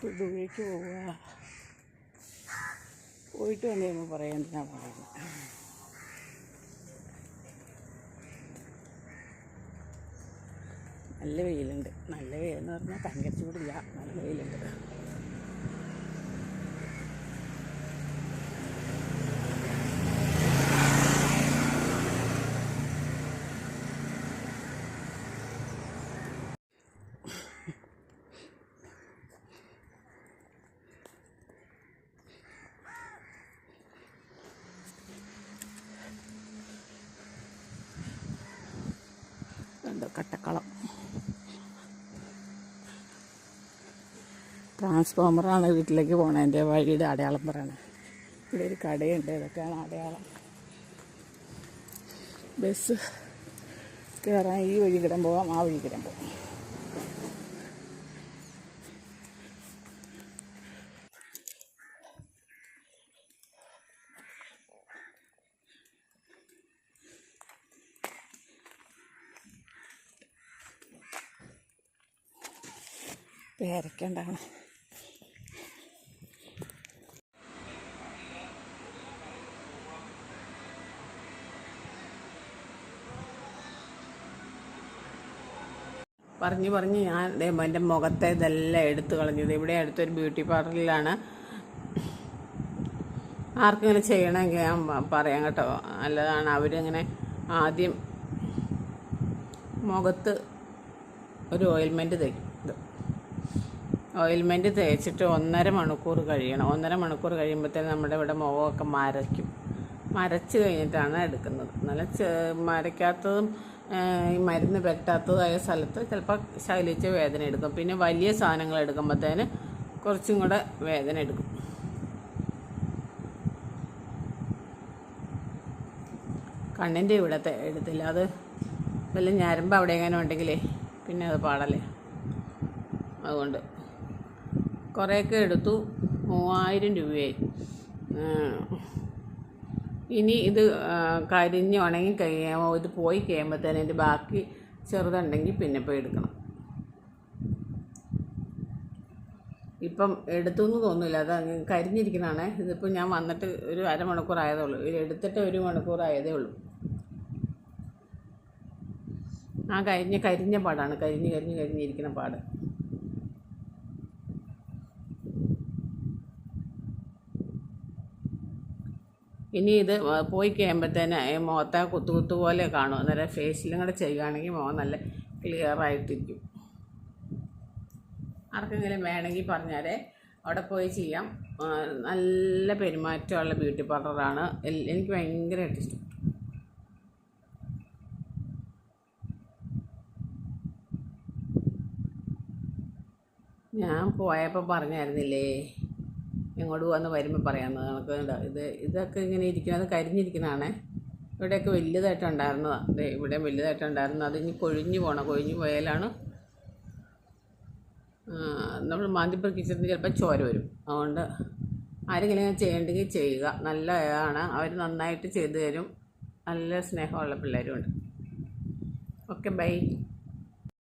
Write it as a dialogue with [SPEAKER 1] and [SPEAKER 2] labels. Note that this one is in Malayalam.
[SPEAKER 1] തൊടുപുഴയ്ക്ക് പോവുക. പോയിട്ട് വന്നു കഴിയുമ്പോൾ പറയാൻ എന്തിനാ പറയുന്നത് നല്ല വെയിലുണ്ട്. നല്ല വെയിലെന്ന് പറഞ്ഞാൽ ഭയങ്കര ചൂടില്ല നല്ല വെയിലുണ്ട്. കണ്ടോ? കട്ടക്കളം. ട്രാൻസ്ഫോമറാണ് വീട്ടിലേക്ക് പോണതിന്റെ വഴിയുടെ അടയാളം പറയണത് ഇവിടെ ഒരു കടയുണ്ട്. ഇതൊക്കെയാണ് അടയാളം. ബസ് കയറാൻ ഈ വഴി കിടം പോകാം ആ വഴി കിടം പോവാം. പേരക്ക പറഞ്ഞു പറഞ്ഞ് ഞാൻ എന്റെ മുഖത്തെ ഇതെല്ലാം എടുത്തു കളഞ്ഞത് ഇവിടെ അടുത്തൊരു ബ്യൂട്ടി പാർലറിലാണ്. ആർക്കെങ്കിലും ചെയ്യണമെങ്കിൽ ഞാൻ പറയാം കേട്ടോ. നല്ലതാണ് അവരിങ്ങനെ ആദ്യം മുഖത്ത് ഒരു ഓയിൽമെന്റ് തയ്ക്കും ഓയിൽമെന്റ് തേച്ചിട്ട് ഒന്നര മണിക്കൂർ കഴിയണം. ഒന്നര മണിക്കൂർ കഴിയുമ്പോഴത്തേന് നമ്മുടെ ഇവിടെ മുഖമൊക്കെ മരയ്ക്കും. മരച്ച് കഴിഞ്ഞിട്ടാണ് എടുക്കുന്നത്. നല്ല മരയ്ക്കാത്തതും ഈ മരുന്ന് പെട്ടാത്തതായ സ്ഥലത്ത് ചിലപ്പോൾ ശൈലിച്ച് വേദന എടുക്കും. പിന്നെ വലിയ സാധനങ്ങൾ എടുക്കുമ്പോഴത്തേന് കുറച്ചും കൂടെ വേദന എടുക്കും. കണ്ണിന്റെ ഇവിടത്തെ എടുത്തില്ല. അത് വല്ല ഞരമ്പ് അവിടെ എങ്ങനെ ഉണ്ടെങ്കിലേ പിന്നെ അത് പാടല്ലേ? അതുകൊണ്ട് കുറേയൊക്കെ എടുത്തു. മൂവായിരം രൂപയായി. ഇനി ഇത് കരിഞ്ഞ് ഉണങ്ങി കഴിയുമ്പോൾ ഇത് പോയി കഴിയുമ്പോഴത്തേന് ഇതിന്റെ ബാക്കി ചെറുതുണ്ടെങ്കിൽ പിന്നെ പോയി എടുക്കണം. ഇപ്പം എടുത്തു എന്ന് തോന്നില്ല അത് കരിഞ്ഞിരിക്കുന്നതാണേ ഇതിപ്പോൾ ഞാൻ വന്നിട്ട് ഒരു അരമണിക്കൂർ ആയതേ ഉള്ളൂ. ഇത് എടുത്തിട്ട് ഒരു മണിക്കൂർ ആയതേ ഉള്ളൂ. ആ കരിഞ്ഞ കരിഞ്ഞ പാടാണ്. കരിഞ്ഞ് കരിഞ്ഞ് കരിഞ്ഞിരിക്കുന്ന പാട്. ഇനി ഇത് പോയി കഴിയുമ്പോഴത്തേന് മുഖത്തെ കുത്തു കുത്തു പോലെ കാണും. അന്നേരം ഫേഷ്യലും കൂടെ ചെയ്യുകയാണെങ്കിൽ മുഖം നല്ല ക്ലിയർ ആയിട്ടിരിക്കും. ആർക്കെങ്കിലും വേണമെങ്കിൽ പറഞ്ഞാലേ അവിടെ പോയി ചെയ്യാം. നല്ല പെരുമാറ്റമുള്ള ബ്യൂട്ടി പാർലറാണ് എനിക്ക് ഭയങ്കരമായിട്ട് ഇഷ്ടം ഞാൻ പോയപ്പോൾ പറഞ്ഞായിരുന്നില്ലേ? ഇങ്ങോട്ട് വന്ന് വരുമ്പോൾ പറയാമെന്ന് നമുക്ക് ഇതാ ഇത് ഇതൊക്കെ ഇങ്ങനെ ഇരിക്കുന്നത് കരിഞ്ഞിരിക്കുന്നതാണേ. ഇവിടെയൊക്കെ വലുതായിട്ടുണ്ടായിരുന്നതാണ് അതെ ഇവിടെ വലുതായിട്ടുണ്ടായിരുന്നു അത് ഇനി കൊഴിഞ്ഞു പോകണം കൊഴിഞ്ഞു പോയാലാണ് നമ്മൾ മാന്തിപ്പറിക്കിച്ചിട്ട് ചിലപ്പോൾ ചോര വരും. അതുകൊണ്ട് ആരെങ്കിലും ചെയ്യണ്ടെങ്കിൽ ചെയ്യുക. നല്ലതാണ് അവർ നന്നായിട്ട് ചെയ്തു തരും. നല്ല സ്നേഹമുള്ള പിള്ളേരുമുണ്ട്. Okay bye.